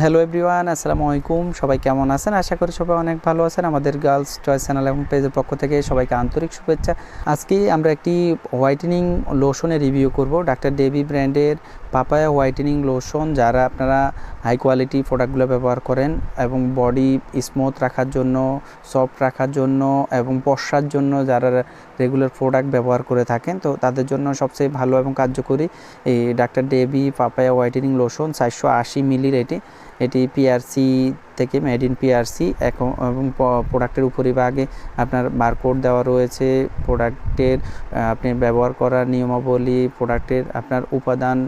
Hello everyone আসসালামু আলাইকুম। সবাই কেমন আছেন? আশা করি সবাই অনেক ভালো আছেন। আমাদের গার্লস চয়েস চ্যানেল এবং পেজের পক্ষ থেকে সবাইকে আন্তরিক শুভেচ্ছা। আজকে আমরা একটি হোয়াইটেনিং লোশনের রিভিউ করব। ডাক্তার ডেবি ব্র্যান্ডের পাপায়া হোয়াইটেনিং লোশন যারা আপনারা হাই কোয়ালিটি প্রোডাক্টগুলো ব্যবহার করেন এবং বডি স্মুথ রাখার জন্য সফট রাখার জন্য এবং পশ্চার জন্য যারা রেগুলার প্রোডাক্ট ব্যবহার করে থাকেন, তো তাদের জন্য সবচেয়ে ভালো এবং কার্যকরী এই doctor Davey papaya whitening lotion চারশো আশি মিলির এটি। এটি পিআরসি থেকে মেড ইন পিআরসি এখন এবং প্রোডাক্টের উপরিভাগে আপনার বারকোড দেওয়া রয়েছে প্রোডাক্টের আপনি ব্যবহার করার নিয়মাবলী প্রোডাক্টের আপনার উপাদান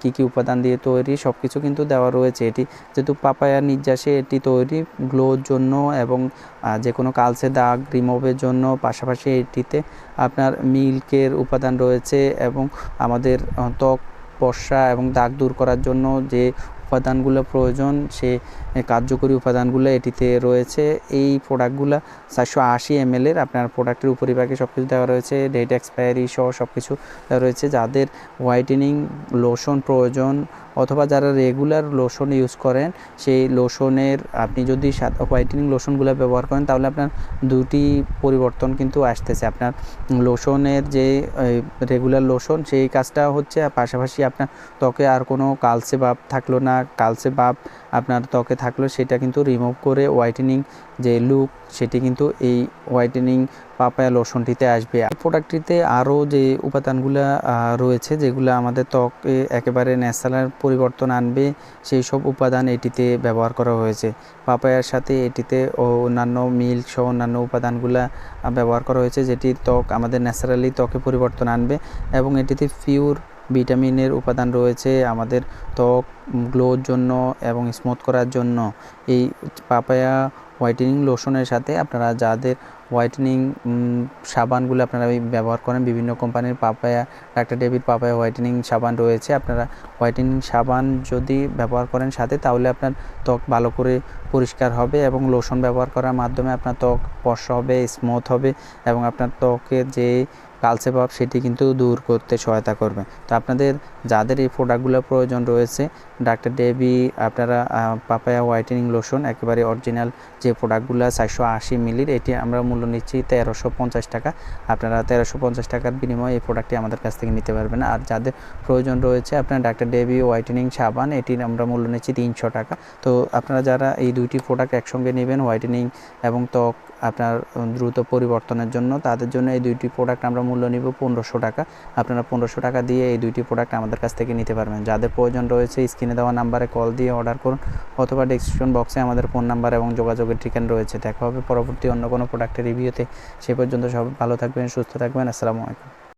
কি কি উপাদান দিয়ে তৈরি সব কিছু কিন্তু দেওয়া রয়েছে। এটি যেহেতু পাপায়ার নির্যাসে এটি তৈরি গ্লোর জন্য এবং যে কোনো কালসে দাগ রিমুভের জন্য, পাশাপাশি এটিতে আপনার মিল্কের উপাদান রয়েছে এবং আমাদের ত্বক পশা এবং দাগ দূর করার জন্য যে উপাদানগুলো প্রয়োজন, সে কার্যকরী উপাদানগুলো এটিতে রয়েছে। এই প্রোডাক্টগুলো চারশো আশি এম এর আপনার প্রোডাক্টের উপরিভাগে সব কিছু দেওয়া রয়েছে। ডেট এক্সপায়ারি সহ সব কিছু দেওয়া রয়েছে। যাদের হোয়াইটেনিং লোশন প্রয়োজন অথবা যারা রেগুলার লোশন ইউজ করেন, সেই লোশনের আপনি যদি হোয়াইটেনিং লোশনগুলো ব্যবহার করেন, তাহলে আপনার দুটি পরিবর্তন কিন্তু আসতেছে। আপনার লোশনের যে রেগুলার লোশন সেই কাজটা হচ্ছে পাশাপাশি আপনার ত্বকে আর কোনো কালচে ভাব থাকল না কালচে ভাব আপনার ত্বকে থাকল, সেটা কিন্তু রিমুভ করে হোয়াইটেনিং যে লুক সেটি কিন্তু এই হোয়াইটেনিং পাপায়া লোশনটিতে আসবে। প্রোডাক্টটিতে আরও যে উপাদানগুলো রয়েছে, যেগুলো আমাদের ত্বকে একেবারে ন্যাচারাল পরিবর্তন আনবে, সেই সব উপাদান এটিতে ব্যবহার করা হয়েছে। পাপায়ার সাথে এটিতে অন্যান্য মিল্ক সহ অন্যান্য উপাদানগুলো ব্যবহার করা হয়েছে, যেটি ত্বক আমাদের ন্যাচারালি ত্বকে পরিবর্তন আনবে এবং এটিতে পিওর ভিটামিনের উপাদান রয়েছে আমাদের ত্বক, গ্লোর জন্য এবং স্মুথ করার জন্য। এই পাপায়া হোয়াইটেনিং লোশনের সাথে আপনারা যাদের হোয়াইটেনিং সাবানগুলো আপনারা ব্যবহার করেন, বিভিন্ন কোম্পানির papaya, doctor David papaya whitening সাবান রয়েছে, আপনারা হোয়াইটেনিং সাবান যদি ব্যবহার করেন সাথে, তাহলে আপনার ত্বক ভালো করে পরিষ্কার হবে এবং লোশন ব্যবহার করার মাধ্যমে আপনার ত্বক স্পর্শ হবে স্মুথ হবে এবং আপনার ত্বকের যে কালচে ভাব সেটি কিন্তু দূর করতে সহায়তা করবে। তো আপনাদের যাদের এই প্রোডাক্টগুলো প্রয়োজন রয়েছে, ডাক্তার ডেবি, আপনারা পাপায়া হোয়াইটেনিং লোশন, একেবারে অরিজিনাল যে প্রোডাক্টগুলো চারশো আশি মিলির, এটি আমরা মূল্য নিচ্ছি তেরোশো পঞ্চাশ টাকা। আপনারা তেরোশো পঞ্চাশ টাকার বিনিময়ে এই প্রোডাক্টটি আমাদের কাছ থেকে নিতে পারবেন। আর যাদের প্রয়োজন রয়েছে, আপনার ডাক্তার ডেবি হোয়াইটেনিং সাবান, এটির আমরা মূল্য নিচ্ছি তিনশো টাকা। তো আপনারা যারা এই দুইটি প্রোডাক্ট একসঙ্গে নেবেন, হোয়াইটেনিং এবং ত্বক আপনার দ্রুত পরিবর্তনের জন্য। তাদের জন্য এই দুইটি প্রোডাক্ট আমরা মূল্য নিব পনেরোশো টাকা। আপনারা পনেরোশো টাকা দিয়ে এই দুইটি প্রোডাক্ট আমাদের কাছ থেকে নিতে পারবেন। যাদের প্রয়োজন রয়েছে, স্ক্রিনে দেওয়া নাম্বারে কল দিয়ে অর্ডার করুন অথবা ডিসক্রিপশন বক্সে আমাদের ফোন নাম্বার এবং যোগাযোগের ঠিকানা রয়েছে। দেখা হবে পরবর্তী অন্য কোনো প্রোডাক্টের রিভিউতে সে পর্যন্ত সব ভালো থাকবেন, সুস্থ থাকবেন। আসসালামু আলাইকুম।